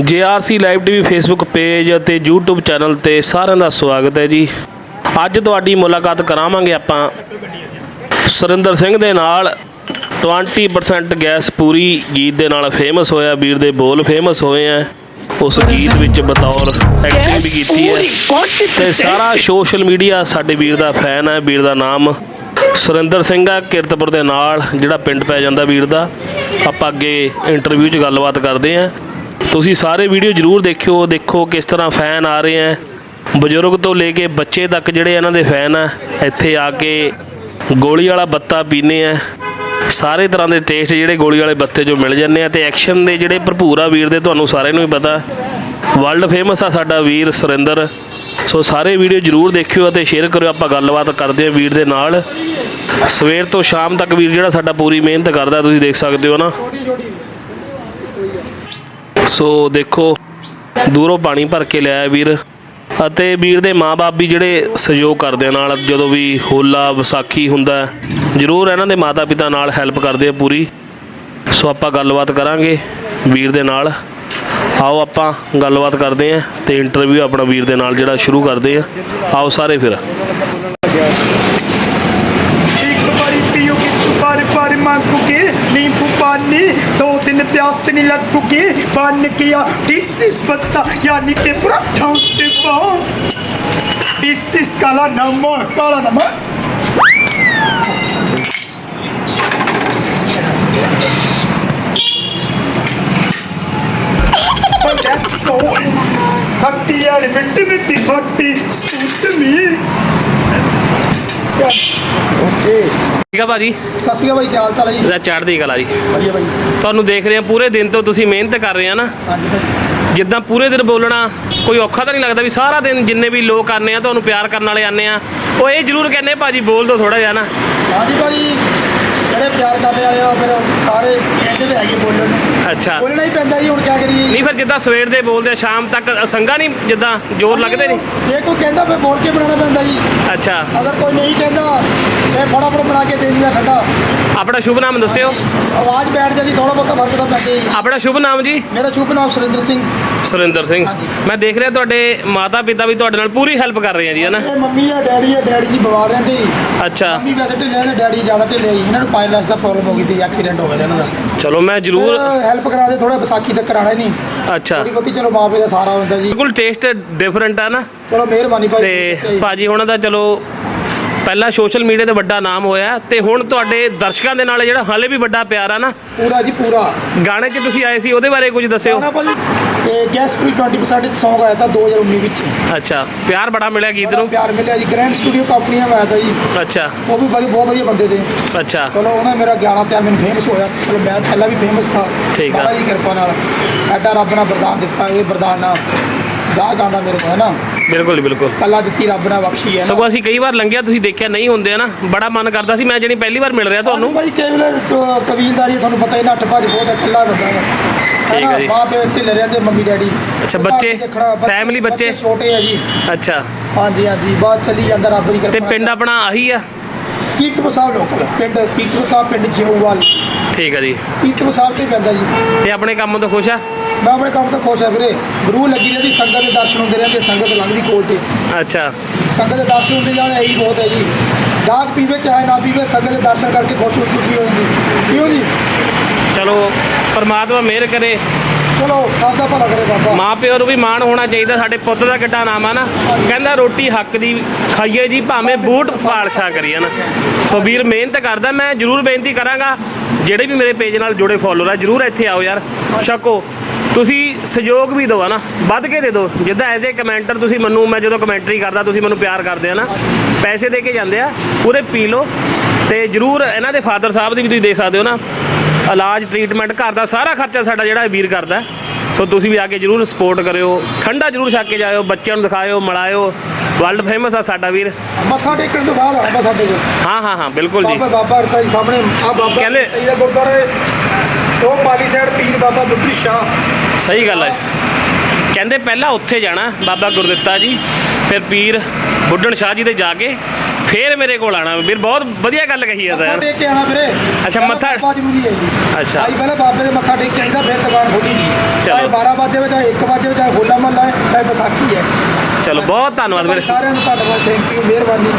JRC live TV Facebook page ਅਤੇ YouTube channel ਤੇ ਸਾਰਿਆਂ ਦਾ ਸਵਾਗਤ ਹੈ ਜੀ। ਅੱਜ ਤੁਹਾਡੀ ਮੁਲਾਕਾਤ ਕਰਾਵਾਂਗੇ ਆਪਾਂ। ਸੁਰਿੰਦਰ ਸਿੰਘ ਦੇ ਨਾਲ 20% ਗੈਸ ਪੂਰੀ ਗੀਤ ਦੇ ਨਾਲ ਫੇਮਸ ਹੋਇਆ ਵੀਰ ਦੇ ਬੋਲ ਫੇਮਸ ਹੋਏ ਆ। ਉਸ ਗੀਤ ਵਿੱਚ ਬਤੌਰ ਐਕਟਿੰਗ ਵੀ ਕੀਤੀ ਹੈ। ਤੇ ਸਾਰਾ ਸੋਸ਼ਲ ਮੀਡੀਆ ਸਾਡੇ ਵੀਰ ਦਾ ਫੈਨ ਹੈ ਵੀਰ ਦਾ ਨਾਮ ਸੁਰਿੰਦਰ ਸਿੰਘ ਆ ਕਿਰਤਪੁਰ ਦੇ ਨਾਲ ਜਿਹੜਾ ਪਿੰਡ ਪੈ ਜਾਂਦਾ ਵੀਰ ਦਾ। ਆਪਾਂ ਅੱਗੇ ਇੰਟਰਵਿਊ 'ਚ ਗੱਲਬਾਤ ਕਰਦੇ ਆਂ। ਤੁਸੀਂ ਸਾਰੇ ਵੀਡੀਓ ਜਰੂਰ ਦੇਖਿਓ, ਦੇਖੋ ਕਿਸ ਤਰ੍ਹਾਂ ਫੈਨ ਆ ਰਹੇ ਆ ਬਜ਼ੁਰਗ ਤੋਂ ਲੈ ਕੇ ਬੱਚੇ ਤੱਕ ਜਿਹੜੇ ਇਹਨਾਂ ਦੇ ਫੈਨ ਆ, ਇੱਥੇ ਆ ਕੇ ਗੋਲੀ ਵਾਲਾ ਬੱਤਾ ਪੀਨੇ ਆ ਸਾਰੇ ਤਰ੍ਹਾਂ ਦੇ ਟੇਸਟ ਜਿਹੜੇ ਗੋਲੀ ਵਾਲੇ ਬੱਤੇ ਜੋ ਮਿਲ ਜਾਂਦੇ ਆ ਤੇ ਐਕਸ਼ਨ ਦੇ ਜਿਹੜੇ ਭਰਪੂਰ ਆ ਵੀਰ ਦੇ, ਤੁਹਾਨੂੰ ਸਾਰਿਆਂ ਨੂੰ ਹੀ ਪਤਾ। ਵਰਲਡ ਫੇਮਸ ਆ ਸਾਡਾ ਵੀਰ ਸੁਰਿੰਦਰ। ਸੋ ਸਾਰੇ ਵੀਡੀਓ ਜਰੂਰ ਦੇਖਿਓ ਅਤੇ ਸ਼ੇਅਰ ਕਰਿਓ, ਆਪਾਂ ਗੱਲਬਾਤ ਕਰਦੇ ਆ ਵੀਰ ਦੇ ਨਾਲ। ਸਵੇਰ ਤੋਂ ਸ਼ਾਮ ਤੱਕ ਵੀਰ ਜਿਹੜਾ ਸਾਡਾ ਪੂਰੀ ਮਿਹਨਤ ਕਰਦਾ, ਤੁਸੀਂ ਦੇਖ ਸਕਦੇ ਹੋ ਨਾ। ਸੋ ਦੇਖੋ, ਦੂਰੋਂ ਪਾਣੀ ਭਰ ਕੇ ਲਿਆਇਆ ਵੀਰ। ਅਤੇ ਵੀਰ ਦੇ ਮਾਪੇ ਵੀ ਜਿਹੜੇ ਸਹਿਯੋਗ ਕਰਦੇ ਆ ਨਾਲ, ਜਦੋਂ ਵੀ ਹੋਲਾ, ਵਿਸਾਖੀ ਹੁੰਦਾ ਜ਼ਰੂਰ ਇਹਨਾਂ ਦੇ ਮਾਤਾ ਪਿਤਾ ਨਾਲ ਹੈਲਪ ਕਰਦੇ ਆ ਪੂਰੀ। ਸੋ ਆਪਾਂ ਗੱਲਬਾਤ ਕਰਾਂਗੇ ਵੀਰ ਦੇ ਨਾਲ। ਆਓ ਆਪਾਂ ਗੱਲਬਾਤ ਕਰਦੇ ਆ ਤੇ ਇੰਟਰਵਿਊ ਆਪਣਾ ਵੀਰ ਦੇ ਨਾਲ ਜਿਹੜਾ ਸ਼ੁਰੂ ਕਰਦੇ ਆ। ਆਓ ਸਾਰੇ ਫਿਰ ਇੱਕ ਵਾਰੀ ਪੀਓਗੇ ਤੂੰ ਪਰ ਪਰ ਮੰਗੂਗੇ ਨੀਂਬੂ ਪਾਣੀ ਦੋ ਦਿਨ ਪਿਆਸ ਨਹੀਂ ਲੱਗੂਗੀ। ਬਨ ਗਿਆ ਦਿਸ ਇਜ਼ ਪੱਤਾ ਯਾਨੀ ਕਿ ਪਰੌਠਾ ਤੇ ਪਾ ਦਿਸ ਇਜ਼ ਕਾਲਾ ਨਮਕ ਕਾਲਾ ਨਮਕ That's so ਖੱਟੀ ਵਾਲੀ ਠੀਕ ਆ ਭਾਜੀ? ਸਤਿ ਸ਼੍ਰੀ ਅਕਾਲ ਕੀ ਹਾਲ ਚਾਲ ਹੈ ਜੀ? ਚੜ੍ਹਦੀ ਕਲਾ ਜੀ। ਵਧੀਆ ਭਾਈ। ਤੁਹਾਨੂੰ ਦੇਖ ਰਹੇ ਆ ਪੂਰੇ ਦਿਨ ਤੋਂ ਤੁਸੀਂ ਮਿਹਨਤ ਕਰ ਰਹੇ ਆ ਨਾ। ਹਾਂਜੀ ਭਾਈ। ਜਿੱਦਾਂ ਪੂਰੇ ਦਿਨ ਬੋਲਣਾ ਕੋਈ ਔਖਾ ਤਾਂ ਨਹੀਂ ਲੱਗਦਾ ਵੀ ਸਾਰਾ ਦਿਨ ਜਿੰਨੇ ਵੀ ਲੋਕ ਆਨੇ ਆ ਤੁਹਾਨੂੰ ਪਿਆਰ ਕਰਨ ਵਾਲੇ ਆਨੇ ਆ। ਉਹ ਇਹ ਜ਼ਰੂਰ ਕਹਿੰਦੇ ਭਾਜੀ ਬੋਲ ਦੋ ਥੋੜਾ ਜਿਹਾ ਨਾ। ਹਾਂਜੀ ਭਾਈ ਜਿਹੜੇ ਪਿਆਰ ਕਰਦੇ ਵਾਲੇ ਆ ਫਿਰ ਸਾਰੇ ਕਹਿੰਦੇ ਤੇ ਹੈਗੇ ਬੋਲਣ ਨੂੰ। ਅੱਛਾ। ਬੋਲਣਾ ਹੀ ਪੈਂਦਾ ਜੀ ਹੁਣ ਕੀ ਕਰੀਏ ਨਹੀਂ ਫਿਰ ਜਿੱਦਾਂ ਸਵੇਰ ਦੇ ਬੋਲਦੇ ਆ ਸ਼ਾਮ ਤੱਕ ਸੰਗਾ ਨਹੀਂ ਜਿੱਦਾਂ ਜ਼ੋਰ ਲੱਗਦੇ ਨਹੀਂ? ਜੇ ਕੋਈ ਕਹਿੰਦਾ ਫਿਰ ਬੋਲ ਕੇ ਬਣਾਉਣਾ ਪੈਂਦਾ ਜੀ। ਅੱਛਾ। ਅਗਰ ਕੋਈ ਨਹੀਂ ਕਹਿੰਦਾ ਫਿਰ ਫਟਾਫਟ ਬਣਾ ਕੇ ਦੇ ਦਿੰਦਾ ਠੰਡਾ ਆਪਣਾ ਸ਼ੁਭ ਨਾਮ ਦੱਸਿਓ। ਆਵਾਜ਼ ਬੈਠ ਜਾਂਦੀ ਥੋੜਾ ਬਹੁਤਾ ਫ਼ਰਕ ਤਾਂ ਪੈਂਦਾ ਜੀ। ਆਪਣਾ ਸ਼ੁਭ ਨਾਮ ਜੀ? ਮੇਰਾ ਸ਼ੁਭ ਨਾਮ ਸੁਰਿੰਦਰ ਸਿੰਘ। ਸੁਰਿੰਦਰ ਸਿੰਘ। ਮੈਂ ਦੇਖ ਰਿਹਾ ਤੁਹਾਡੇ ਮਾਤਾ ਪਿਤਾ ਵੀ ਤੁਹਾਡੇ ਨਾਲ ਪੂਰੀ ਹੈਲਪ ਕਰ ਰਹੇ ਆ ਜੀ ਹਨਾ ਇਹ ਮੰਮੀ ਆ ਡੈਡੀ ਆ ਡੈਡੀ ਜੀ ਬਿਮਾਰ ਰਹਿੰਦੇ ਅੱਛਾ। ਮੰਮੀ ਵੈਸੇ ਢਿੱਲੇ ਤੇ ਡੈਡੀ ਜ਼ਿਆਦਾ ਢਿੱਲੇ ਜੀ ਇਹਨਾਂ ਨੂੰ ਪਾਇਲਸ ਦਾ ਪ੍ਰੋਬਲਮ ਹੋ ਗਈ ਸੀ ਐਕਸੀਡੈਂਟ ਹੋ ਗਿਆ ਸੀ ਦਾ। ਚਲੋ ਮੈਂ ਜ਼ਰੂਰ ਹੈਲਪ ਕਰਾ ਦੇ ਥੋੜਾ ਵਿਸਾਖੀ ਤੱਕ ਕਰਾਣਾ ਹੀ ਨਹੀਂ। ਅੱਛਾ। ਥੋੜੀ ਬਹੁਤੀ ਚਲੋ ਮਾਪੇ ਦਾ ਸਾਰਾ ਹੁੰਦਾ ਜੀ। ਬਿਲਕੁਲ ਟੇਸਟ ਡਿਫਰੈਂਟ ਆ ਨਾ। ਚਲੋ ਮਿਹਰਬਾਨੀ ਭਾਈ ਤੇ ਭਾਜੀ ਉਹਨਾਂ ਦਾ ਚਲੋ ਪਹਿਲਾਂ ਸੋਸ਼ਲ ਮੀਡੀਆ ਤੇ ਵੱਡਾ ਨਾਮ ਹੋਇਆ ਤੇ ਹੁਣ ਤੁਹਾਡੇ ਦਰਸ਼ਕਾਂ ਦੇ ਨਾਲ ਜਿਹੜਾ ਹਾਲੇ ਵੀ ਵੱਡਾ ਪਿਆਰ ਆ ਨਾ। ਪੂਰਾ ਜੀ ਪੂਰਾ। ਗਾਣੇ 'ਚ ਤੁਸੀਂ ਆਏ ਸੀ ਉਹਦੇ ਬਾਰੇ ਕੁਝ ਦੱਸਿਓ। ਨਾ ਭਾਜੀ ਤੇ ਗੈਸ ਫ੍ਰੀ 20% ਸੌਂਗ ਆਇਆ ਤਾਂ 2019 ਵਿੱਚ। ਅੱਛਾ ਪਿਆਰ ਬੜਾ ਮਿਲਿਆ ਗੀਤ ਬੜਾ ਨੂੰ ਪਿਆਰ ਮਿਲਿਆ ਜੀ ਗ੍ਰੈਂਡ ਸਟੂਡੀਓ ਕੰਪਨੀਆਂ ਆਇਆ ਤਾਂ ਜੀ। ਅੱਛਾ। ਉਹ ਵੀ ਵਧੀਆ ਬਹੁਤ ਵਧੀਆ ਬੰਦੇ ਤੇ। ਅੱਛਾ। ਚਲੋ ਉਹਨਾਂ ਨੇ ਮੇਰਾ 11 ਤਿਆਰ ਮੈਨੂੰ ਫੇਮਸ ਹੋਇਆ। ਚਲੋ ਮੈਂ ਪਹਿਲਾਂ ਵੀ ਫੇਮਸ ਥਾ। ਠੀਕ ਆ। ਦੀ ਕਿਰਪਾ ਨਾਲ। ਐਡਾ ਰੱਬ ਨੇ ਵਰਦਾਨ ਦਿੱਤਾ ਇਹ ਵਰਦਾਨ ਨਾਲ। ਗਾਹ ਗਾਂਦਾ ਮੇਰੇ ਕੋਲ ਹੈ ਨਾ? ਬਿਲਕੁਲ ਬਿਲਕੁਲ। ਕੱਲਾ ਦਿੱਤੀ ਰੱਬ ਨੇ ਬਖਸ਼ੀ ਹੈ ਨਾ। ਸਗੋਂ ਅਸੀਂ ਕਈ ਵਾਰ ਲੰਘਿਆ ਤੁਸੀਂ ਦੇਖਿਆ ਨਹੀਂ ਹੁੰਦੇ ਨਾ? ਬੜਾ ਮਨ ਕਰਦਾ ਸੀ ਮੈਂ ਜਿਹੜੀ ਪਹਿਲੀ ਵਾਰ ਮਿਲ ਰਿਹਾ ਤੁਹਾਨੂੰ। ਭਾਈ ਕੇਵਲ ਕਬੀਲਦਾਰੀ ਤੁਹਾਨੂੰ ਪਤਾ ਹੀ ਨੱਠ ਭੱਜ ਬਹੁਤ ਹੈ ਕੱਲਾ ਬੰਦਾ ਹੈ। ਠੀਕ ਹੈ ਜੀ। ਮਾਂ ਪਿਓ ਢਿੱਲੇ ਰਹਿੰਦੇ ਮੰਮੀ ਡੈਡੀ। ਅੱਛਾ, ਬੱਚੇ? Family ਬੱਚੇ? ਛੋਟੇ ਆ ਜੀ। ਅੱਛਾ। ਹਾਂਜੀ ਹਾਂਜੀ ਬਾਅਦ ਚੱਲੀ ਜਾਂਦਾ ਰੱਬ ਦੀ ਤੇ ਕਿਰਪਾ ਪਿੰਡ ਆਪਣਾ ਆਹੀ ਆ? ਕੀਰਤਪੁਰ ਸਾਹਿਬ ਲੋਕਲ ਪਿੰਡ ਕੀਰਤਪੁਰ ਸਾਹਿਬ ਪਿੰਡ ਜਿਉਵਾਲ ਠੀਕ ਆ ਜੀ। ਕੀਰਤਪੁਰ ਸਾਹਿਬ ਤੇ ਪੈਂਦਾ ਜੀ। ਤੇ ਆਪਣੇ ਕੰਮ ਤੋਂ ਖੁਸ਼ ਆ? ਮੈਂ ਆਪਣੇ ਕੰਮ ਤੋਂ ਖੁਸ਼ ਆ ਵੀਰੇ। ਗੁਰੂ ਲੱਗੀ ਰਹਿੰਦੀ ਸੰਗਤ ਦੇ ਦਰਸ਼ਨ ਹੁੰਦੇ ਰਹਿੰਦੇ ਸੰਗਤ ਲੰਘਦੀ ਕੋਲ ਤੇ। ਅੱਛਾ। ਸੰਗਤ ਦੇ ਦਰਸ਼ਨ ਹੁੰਦੇ ਜਾਣ ਇਹੀ ਬਹੁਤ ਹੈ ਜੀ। ਗਾਹਕ ਪੀਵੇ ਚਾਹੇ ਨਾ ਪੀਵੇ ਸੰਗਤ ਦੇ ਦਰਸ਼ਨ ਕਰਕੇ ਖੁਸ਼ ਹੋ ਖੁਸ਼ੀ ਹੋ ਕਿਉਂ ਜੀ? ਚਲੋ ਪਰਮਾਤਮਾ ਮਿਹਰ ਕਰੇ। ਚਲੋ ਸਭ ਦਾ ਭਲਾ ਕਰੇ ਬਾਬਾ। ਮਾਂ ਪਿਓ ਨੂੰ ਵੀ ਮਾਣ ਹੋਣਾ ਚਾਹੀਦਾ ਸਾਡੇ ਪੁੱਤ ਦਾ ਕਿੱਡਾ ਨਾਮ ਆ ਨਾ। ਕਹਿੰਦਾ ਰੋਟੀ ਹੱਕ ਦੀ ਖਾਈਏ ਜੀ ਭਾਵੇਂ ਬੂਟ ਪਾਲਸ਼ਾ ਕਰੀਏ ਨਾ। ਸੋ ਵੀਰ ਮਿਹਨਤ ਕਰਦਾ ਮੈਂ ਜਰੂਰ ਬੇਨਤੀ ਕਰਾਂਗਾ। ਜਿਹੜੇ ਵੀ ਮੇਰੇ ਪੇਜ ਨਾਲ ਜੁੜੇ ਫੋਲੋਅਰ ਆ ਜਰੂਰ ਇੱਥੇ ਆਓ ਯਾਰ। ਛਕੋ। ਤੁਸੀਂ ਸਹਿਯੋਗ ਵੀ ਦਿਓ ਨਾ। ਵੱਧ ਕੇ ਦੇ ਦਿਓ। ਜਿੱਦਾਂ ਐਜ਼ ਏ ਕਮੈਂਟਰ ਤੁਸੀਂ ਮੈਨੂੰ ਮੈਂ ਜਦੋਂ ਕਮੈਂਟਰੀ ਕਰਦਾ ਤੁਸੀਂ ਮੈਨੂੰ ਪਿਆਰ ਕਰਦੇ ਆ ਨਾ। ਪੈਸੇ ਦੇ ਕੇ ਜਾਂਦੇ ਆ ਪੂਰੇ ਪੀ ਲਓ। ਤੇ ਜਰੂਰ ਇਹਨਾਂ ਦੇ ਫਾਦਰ ਸਾਹਿਬ ਦੀ ਵੀ ਤੁਸੀਂ ਦੇਖ ਸਕਦੇ ਹੋ ਨਾ। ਇਲਾਜ ਟ੍ਰੀਟਮੈਂਟ ਘਰ ਦਾ ਸਾਰਾ ਖਰਚਾ ਸਾਡਾ ਜਿਹੜਾ ਵੀਰ ਕਰਦਾ ਸੋ ਤੁਸੀਂ ਵੀ ਆ ਕੇ ਜਰੂਰ ਸਪੋਰਟ ਕਰਿਓ। ਠੰਡਾ ਜਰੂਰ ਛੱਕ ਕੇ ਜਾਇਓ ਬੱਚਿਆਂ ਨੂੰ ਦਿਖਾਇਓ ਮਿਲਾਇਓ। ਵਰਲਡ ਫੇਮਸ ਆ ਸਾਡਾ ਵੀਰ। ਮੱਥਾ ਟੇਕਣ ਤੋਂ ਬਾਅਦ ਆਣਾ ਸਾਡੇ ਕੋਲ। ਹਾਂ ਹਾਂ ਹਾਂ ਬਿਲਕੁਲ ਜੀ। ਬਾਬਾ ਬਾਬਾ ਰਤਾ ਜੀ ਸਾਹਮਣੇ ਆ ਬਾਬਾ ਕਹਿੰਦੇ- ਇਹਦਾ ਗੁਰਦੁਆਰੇ ਉਹ ਪਾਲੀ ਸਾਈਡ ਪੀਰ ਬਾਬਾ ਬੁੱਧੀ ਸ਼ਾਹ। ਸਹੀ ਗੱਲ ਹੈ। ਕਹਿੰਦੇ ਪਹਿਲਾਂ ਉੱਥੇ ਜਾਣਾ ਬਾਬਾ ਗੁਰਦਿੱਤਾ ਜੀ ਫਿਰ ਪੀਰ ਬੁੱਢਣ ਸ਼ਾਹ ਜੀ ਦੇ ਜਾ ਕੇ ਫੇਰ ਮੇਰੇ ਕੋਲ ਆਣਾ। ਵੀਰ ਬਹੁਤ ਵਧੀਆ ਗੱਲ ਕਹੀ ਹੈ ਮੱਥਾ ਯਾਰ ਟੇਕ ਕੇ ਆਣਾ ਵੀਰੇ। ਅੱਛਾ, ਪਹਿਲਾਂ ਮੱਥਾ- ਬਾਬਾ ਜ਼ਰੂਰੀ ਹੈ ਜੀ ਅੱਛਾ। ਆਈ ਪਹਿਲਾਂ ਬਾਬੇ ਦੇ ਮੱਥਾ ਟੇਕ ਕੇ ਆਈਦਾ ਫਿਰ ਦੁਕਾਨ ਖੋਲੀ ਦੀ ਚਲੋ। ਚਾਹੇ 12 ਵਜੇ ਵੇ ਚਾਹੇ 1 ਵਜੇ ਵੇ ਚਾਹੇ ਹੋਲਾ ਮਹੱਲਾ ਹੈ ਚਾਹੇ ਵਿਸਾਖੀ ਹੈ। ਚਲੋ ਬਹੁਤ ਧੰਨਵਾਦ ਵੀਰੇ। ਸਾਰਿਆਂ ਨੂੰ ਧੰਨਵਾਦ ਥੈਂਕ ਯੂ ਮਿਹਰਬਾਨੀ।